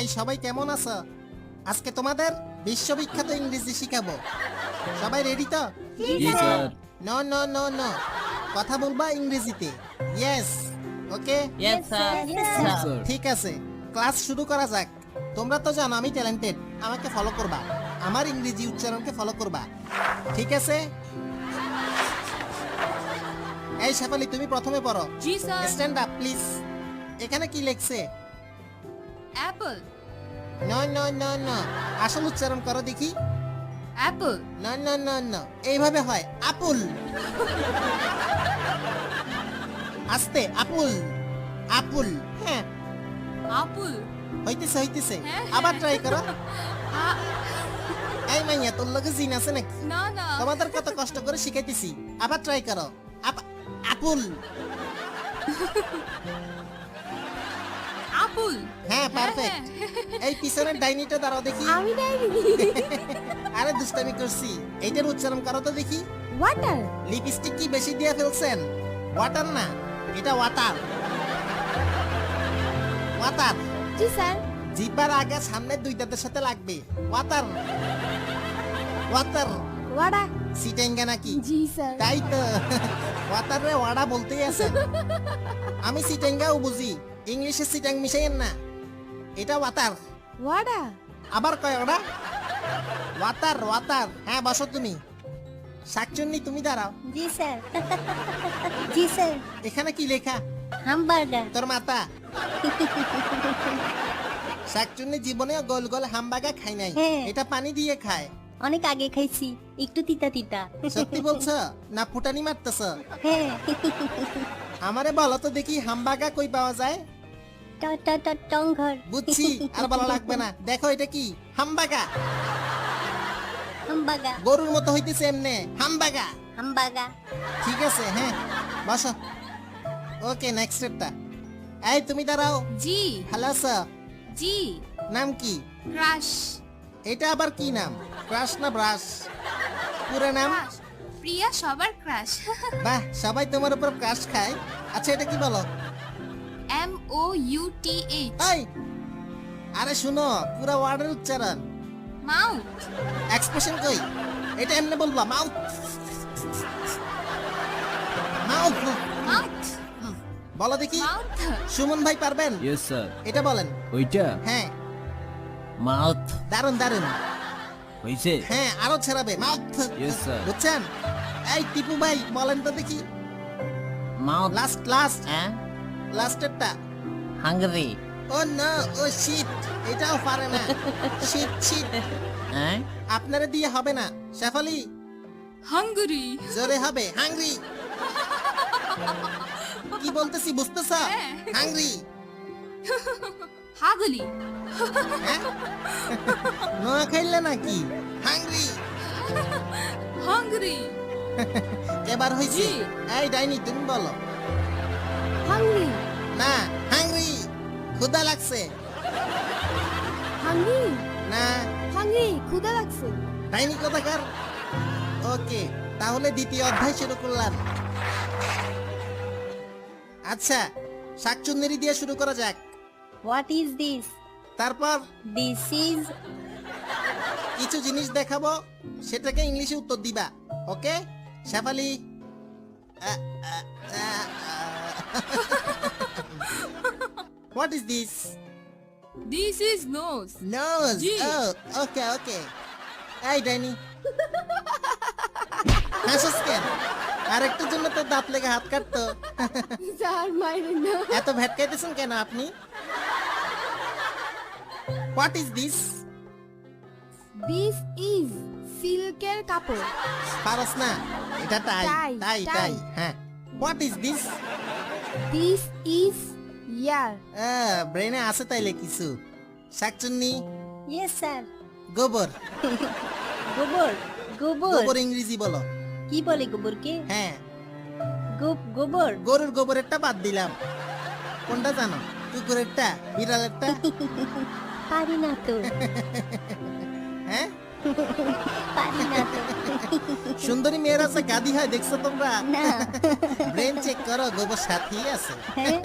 এই সবাই কেমন আছো? আজকে তোমাদের বিশ্ববিখ্যাত ইংরেজি শিখাবো। সবাই রেডি তো? জি sir no no no no কথা বলবা ইংরেজিতে। Yes okay yes sir sir ঠিক আছে। ক্লাস শুরু করা যাক। তোমরা তো জানো আমি ট্যালেন্টেড আমাকে ফলো করবা। আমার ইংরেজি উচ্চারণকে ফলো করবা। ঠিক আছে? এই শেফালি তুমি প্রথমে পড়ো। জি স্যার স্ট্যান্ড আপ প্লিজ এখানে কি লেখছে? Apple no no no no. আসল উচ্চারণ করো দেখি। Apple. No no no no. এইভাবে হয় আপুল। আস্তে আপুল। আপুল হ্যাঁ। আপুল। হইতেছে হইতেছে। হ্যাঁ, আবার ট্রাই করো। এই মাইয়া তোর লগে জিন আছে নাকি? না না। তোমাদের কত কষ্ট করে শিখাইতেছি। আবার ট্রাই করো। আপ- আপুল। আপুল হ্যাঁ পারফেক্ট এই পিছনের ডাইনিটা দাঁড়াও দেখি। আমি ডাইনি। আরে দুষ্টামি করছি। এইটার উচ্চারণ করো তো দেখি। ওয়াটার লিপস্টিক কি বেশি দিয়ে ফেলছেন? ওয়াটার না এটা ওয়াটার ওয়াটার জি স্যার। জিব্বার আগে সামনে দুইটাদের সাথে লাগবে। ওয়াটার ওয়াটার ওয়াডা সিটেঙ্গা নাকি? জি স্যার। তাই তো। ওয়াটার রে ওয়াডা বলতেই আছেন। আমি সিটেঙ্গাও বুঝি। ইংলিশে সিটাং মিশাইয়েন না। এটা ওয়াটার। ওয়াডা? আবার কয় ওরা ওয়াটার ওয়াটার। হ্যাঁ বসো তুমি। শাকচুন্নি তুমি দাঁড়াও। জি স্যার। জি স্যার। এখানে কি লেখা? হামবার্গার। তোর মাতা। শাকচুন্নি জীবনে গোল গোল হামবাগা খাই নাই। হ্যাঁ। এটা পানি দিয়ে খায়। অনেক আগে খাইছি। একটু তিতা তিতা। সত্যি বলছো? না ফুটানি মারতেছ? হ্যাঁ। আমারে বলো তো দেখি হামবাগা কই পাওয়া যায়? ট ট ট টং বুঝছি আর বলা লাগবে না। দেখো এটা কি? হামবাগা। হামবাগা। গরুর মতো হইতেছে এমনে। হামবাগা। হামবাগা। ঠিক আছে হ্যাঁ। বসো। ওকে নেক্সট স্টেপটা এই তুমি দাঁড়াও। জি। হ্যালো স্যার জি। নাম কি? ক্রাশ। এটা আবার কি নাম? ক্রাশ না ব্রাশ? পুরো নাম? ক্রাশ। প্রিয়া সবার ক্রাশ বাহ সবাই তোমার উপর ক্রাশ খায়। আচ্ছা এটা কি বলো? M O U T H এই আরে শুনো পুরো ওয়ার্ডের উচ্চারণ। মাউথ। এক্সপ্রেশন কই? এটা এমনি বলবা মাউথ। মাউথ। মাউথ। বলো দেখি। মাউথ। সুমন ভাই পারবেন? ইয়েস স্যার এটা বলেন। ওইটা? হ্যাঁ। মাউথ। দারুণ দারুণ হইছে? হ্যাঁ আরও ছড়াবে। মাউথ। Yes, sir. বুঝছেন? এই টিপু ভাই বলেন তো দেখি। মাউথ লাস্ট লাস্ট হ্যাঁ? লাস্টেরটা হাঙ্গরি। ও না ও শিট এটাও পারে না। শিট শিট হ্যাঁ? আপনারা দিয়ে হবে না। শেফালি? হাঙ্গুরি। জোরে হবে। হাংরি কি বলতেছি বুঝতেছ? হ্যাঁ। হাংরি হাগলি। হ্যাঁ? নোয়া খাইলে নাকি? Hungry Hungary. এবার হয়েছে জি। এই ডাইনি তুমি বলো। হাংরি। না হাংরি ক্ষুদা লাগছে। হাংরি? না। হাংরি ক্ষুধা লাগছে। ডাইনি কোথাকার? ওকে তাহলে দ্বিতীয় অধ্যায় শুরু করলাম। আচ্ছা শাকচুন্নেরি দিয়ে শুরু করা যাক। হোয়াট ইজ দিস তারপর? দিস ইজ কিছু জিনিস দেখাবো সেটাকে ইংলিশে উত্তর দিবা okay? Shefali what is this this is nose nose G. Okay okay এই ডাইনি হাসিস কেন আরেকটার জন্য তো দাঁত লেগে হাত কাটতো। স্যার মাইরেন না এত ভেটকাইতেছেন কেন আপনি? What is this this is সিল্কের কাপড়। পারস না। এটা তাই তাই। তাই হ্যাঁ। What is this this is ear ব্রেনে আছে তাইলে কিছু। শাকচুন্নি? ইয়েস স্যার গোবর। গোবর গোবর। গোবর ইংরেজি বলো। কি বলে গোবরকে? হ্যাঁ। গো- গোবর। গরুর গোবরেরটা বাদ দিলাম। কোনটা জানো? কুকুরেরটা বিড়ালেরটা? পারি না তো। হ্যাঁ? পারি না তো। সুন্দরী মেয়ের আছে গাদি হয় দেখছ তোমরা? না। ব্রেন চেক করো গোবর সাথী আছে। হ্যাঁ।